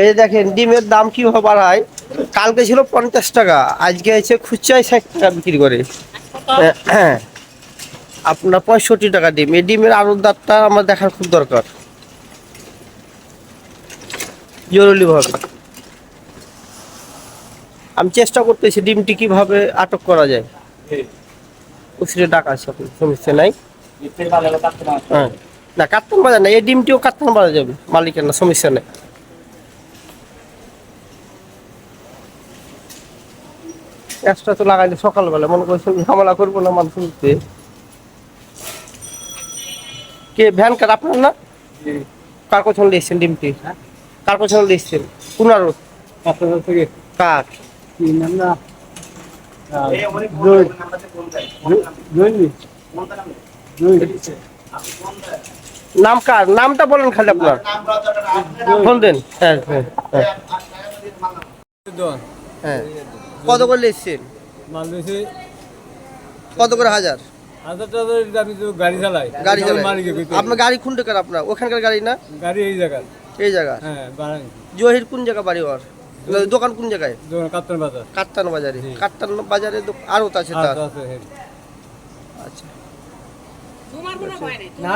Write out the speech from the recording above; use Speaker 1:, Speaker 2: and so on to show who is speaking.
Speaker 1: এই দেখেন ডিমের দাম কীভাবে বাড়ায়? কালকে ছিল পঞ্চাশ টাকা আজকে এসে খুচরায় ষাট টাকা বিক্রি করে। হ্যাঁ আপনার পঁয়ষট্টি টাকা ডিম। এই ডিমের আলুর দামটা আমার দেখার খুব দরকার। জরুরিভাবে। আমি চেষ্টা করতেছি ডিমটি কীভাবে আটক করা যায়। টাকা আছে আপনার সমস্যা নাই। হ্যাঁ। না কাপ্তান বাজার না এই ডিমটিও কাপ্তান বাজার যাবে মালিকের না সমস্যা নেই। এক্সট্রা তো লাগাইলে সকালবেলা মনে করছেন ঝামেলা করব না মানুষ কে ভ্যান কার আপনার না? কার কোথাও দিয়েছেন ডিমটি? কার কোথাও দিয়েছেন? পনেরো
Speaker 2: আপনাদের থেকে।
Speaker 1: কার?
Speaker 2: কি নাম না? জয়। জয়।
Speaker 1: নাম কার? নামটা বলেন খালি আপনার। ফোন দেন। হ্যাঁ হ্যাঁ হ্যাঁ। হ্যাঁ। কত করে
Speaker 2: মাল বেশি
Speaker 1: কত করে হাজার?
Speaker 2: হাজার টাকার আমি তো গাড়ি চালাই।
Speaker 1: গাড়ি চালায় আপনার গাড়ি কোন টাকার আপনার? ওখানকার গাড়ি না?
Speaker 2: গাড়ি এই জায়গা
Speaker 1: এই জায়গা।
Speaker 2: হ্যাঁ
Speaker 1: জহির কোন জায়গা বাড়ি ওর? দোকান কোন জায়গায়?
Speaker 2: কাপ্তান বাজার।
Speaker 1: বাজারে। আরও আছে তার।
Speaker 2: আছে হ্যাঁ
Speaker 1: আচ্ছা
Speaker 2: না